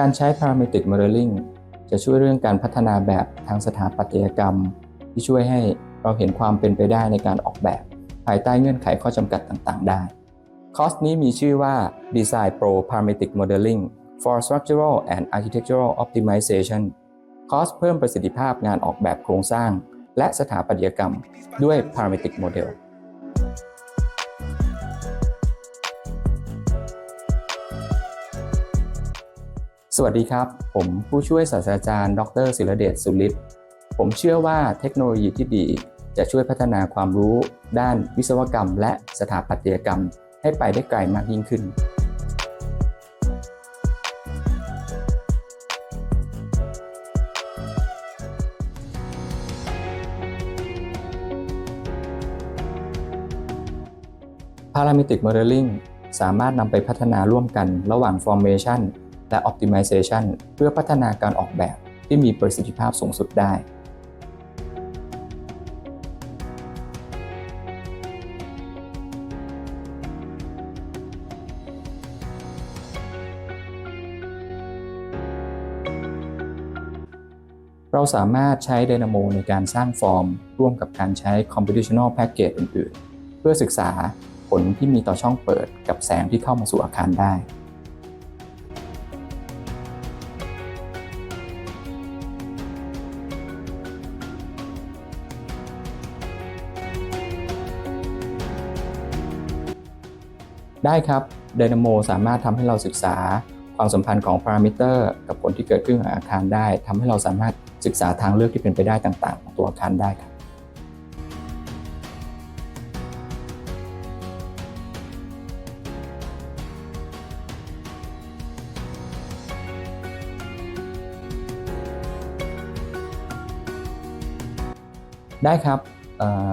การใช้ Parametric Modeling จะช่วยเรื่องการพัฒนาแบบทางสถาปัตยกรรม ที่ช่วยให้เราเห็นความเป็นไปได้ในการออกแบบ ภายใต้เงื่อนไขข้อจำกัดต่างๆ ได้ คอร์สนี้มีชื่อว่า Design Pro Parametric Modeling for Structural and Architectural Optimization คอร์สเพิ่มประสิทธิภาพงานออกแบบโครงสร้าง และสถาปัตยกรรมด้วย Parametric Model สวัสดีครับ ผมผู้ช่วยศาสตราจารย์ ดรศิรเดชสุริศผมเชื่อว่าเทคโนโลยีที่ดีจะช่วยพัฒนาความรู้ ด้านวิศวกรรม และสถาปัตยกรรม ให้ไปได้ไกลมากยิ่งขึ้น Parametric Modeling สามารถนำไปพัฒนาร่วมกันระหว่าง Formation และ Optimization เพื่อพัฒนาการออกแบบที่มีประสิทธิภาพสูงสุดได้ เราสามารถใช้ Dynamo ในการสร้างฟอร์ม ร่วมกับการใช้ Computational Package อื่น ๆ เพื่อศึกษาผลที่มีต่อช่องเปิดกับแสงที่เข้ามาสู่อาคารได้ ได้ครับ Dynamo สามารถทำให้เราศึกษาความสัมพันธ์ของพารามิเตอร์ กับผลที่เกิดขึ้นกับอาคารได้ทำให้เราสามารถศึกษาทางเลือกที่เป็นไปได้ต่างๆ ของตัวอาคารได้ครับได้ครับ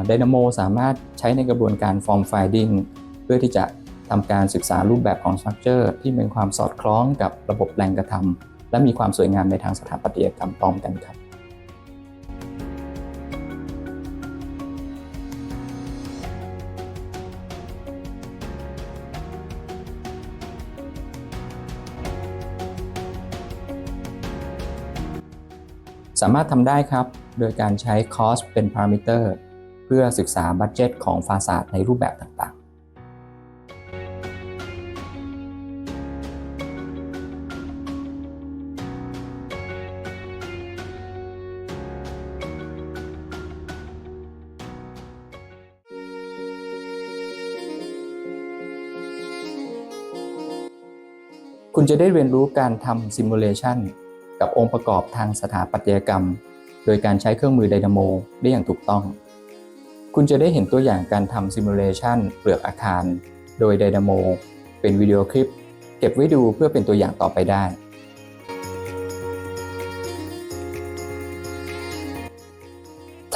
ไดนาโมสามารถใช้ในกระบวนการ Form Finding เพื่อที่จะ ทำการศึกษารูปแบบของ Structure ที่มีความสอดคล้องกับระบบแรงกระทำและมีความสวยงามในทางสถาปัตยกรรมพร้อมกันครับสามารถทำได้ครับ โดยการใช้ cost เป็นพารามิเตอร์ เพื่อศึกษาบัตเจตของฟาสาดในรูปแบบต่างๆ คุณจะได้เรียนรู้การทำซิมูเลชันกับองค์ประกอบทางสถาปัตยกรรม โดยการใช้เครื่องมือไดนาโมได้อย่างถูกต้อง คุณจะได้เห็นตัวอย่างการทำซิมูเลชันเปลือกอาคาร โดยไดนาโมเป็นวิดีโอคลิป เก็บไว้ดูเพื่อเป็นตัวอย่างต่อไปได้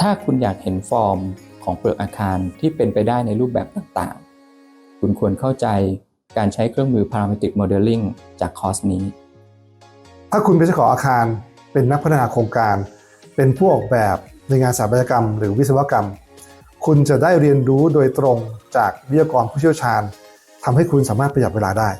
ถ้าคุณอยากเห็นฟอร์มของเปลือกอาคารที่เป็นไปได้ในรูปแบบต่างๆ คุณควรเข้าใจ การใช้เครื่องมือ Parametric Modeling จากคอร์สนี้ ถ้าคุณเป็นเจ้าของอาคารเป็นนักพัฒนาโครงการ เป็นผู้ออกแบบในงานสถาปัตยกรรม หรือวิศวกรรม คุณจะได้เรียนรู้โดยตรงจากวิทยากรผู้เชี่ยวชาญทำให้คุณสามารถประหยัดเวลาได้